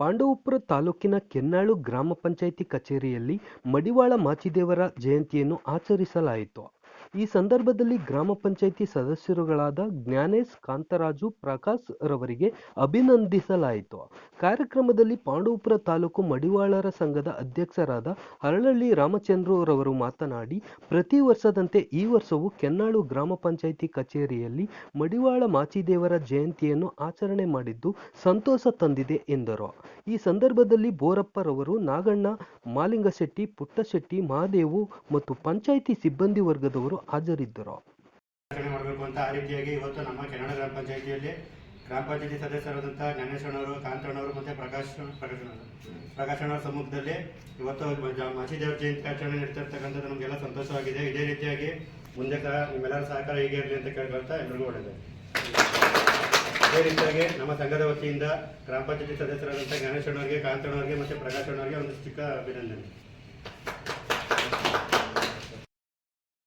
ಪಾಂಡವಪುರ ತಾಲೂಕಿನ ಕೆನ್ನಾಳು ಗ್ರಾಮ ಪಂಚಾಯಿತಿ ಕಚೇರಿಯಲ್ಲಿ ಮಡಿವಾಳ ಮಾಚಿದೇವರ ಜಯಂತಿಯನ್ನು ಆಚರಿಸಲಾಯಿತು. ಈ ಸಂದರ್ಭದಲ್ಲಿ ಗ್ರಾಮ ಪಂಚಾಯಿತಿ ಸದಸ್ಯರುಗಳಾದ ಜ್ಞಾನೇಶ್, ಕಾಂತರಾಜು, ಪ್ರಕಾಶ್ ರವರಿಗೆ ಅಭಿನಂದಿಸಲಾಯಿತು. ಕಾರ್ಯಕ್ರಮದಲ್ಲಿ ಪಾಂಡವಪುರ ತಾಲೂಕು ಮಡಿವಾಳರ ಸಂಘದ ಅಧ್ಯಕ್ಷರಾದ ಹರಳಳ್ಳಿ ರಾಮಚಂದ್ರರವರು ಮಾತನಾಡಿ, ಪ್ರತಿ ವರ್ಷದಂತೆ ಈ ವರ್ಷವೂ ಕೆನ್ನಾಳು ಗ್ರಾಮ ಪಂಚಾಯಿತಿ ಕಚೇರಿಯಲ್ಲಿ ಮಡಿವಾಳ ಮಾಚಿದೇವರ ಜಯಂತಿಯನ್ನು ಆಚರಣೆ ಮಾಡಿದ್ದು ಸಂತೋಷ ತಂದಿದೆ ಎಂದರು. ಈ ಸಂದರ್ಭದಲ್ಲಿ ಬೋರಪ್ಪರವರು ನಾಗಣ್ಣ, ಮಾಲಿಂಗಶೆಟ್ಟಿ, ಪುಟ್ಟಶೆಟ್ಟಿ ಮಹಾದೇವು ಮತ್ತು ಪಂಚಾಯಿತಿ ಸಿಬ್ಬಂದಿ ವರ್ಗದವರು ಹಾಜರಿದ್ದರು. ಮಾಡಬೇಕು ಅಂತ ಆ ರೀತಿಯಾಗಿ ಇವತ್ತು ನಮ್ಮ ಕನ್ನಡ ಗ್ರಾಮ ಪಂಚಾಯಿತಿಯಲ್ಲಿ ಗ್ರಾಮ ಪಂಚಾಯತಿ ಸದಸ್ಯರಾದಂಥ ಜ್ಞಾನೇಶ್ವರನವರು, ಕಾಂತಣ್ಣವರು ಮತ್ತು ಪ್ರಕಾಶ್ ಪ್ರಕಾಶ್ ಪ್ರಕಾಶಣ್ಣವರ ಸಮ್ಮುಖದಲ್ಲಿ ಇವತ್ತು ಮಾಚಿದೇವರ ಜಯಂತಿ ಆಚರಣೆ ಇರ್ತಕ್ಕಂಥದ್ದು ನಮಗೆಲ್ಲ ಸಂತೋಷವಾಗಿದೆ. ಇದೇ ರೀತಿಯಾಗಿ ಮುಂದೆ ಸಹ ನಿಮ್ಮೆಲ್ಲರ ಸಹಕಾರ ಹೀಗೆ ಇರಲಿ ಅಂತ ಕೇಳ್ಕೊಳ್ತಾ ಎಲ್ರಿಗೂ ಒಳ್ಳೆಯದು ಅದೇ ರೀತಿಯಾಗಿ ನಮ್ಮ ಸಂಘದ ವತಿಯಿಂದ ಗ್ರಾಮ ಪಂಚಾಯತಿ ಸದಸ್ಯರಾದಂಥ ಜ್ಞಾನೇಶ್ವರನವರಿಗೆ, ಕಾಂತಣ್ಣವರಿಗೆ ಮತ್ತು ಪ್ರಕಾಶಣ್ಣವರಿಗೆ ಒಂದು ಚಿಕ್ಕ ಅಭಿನಂದನೆ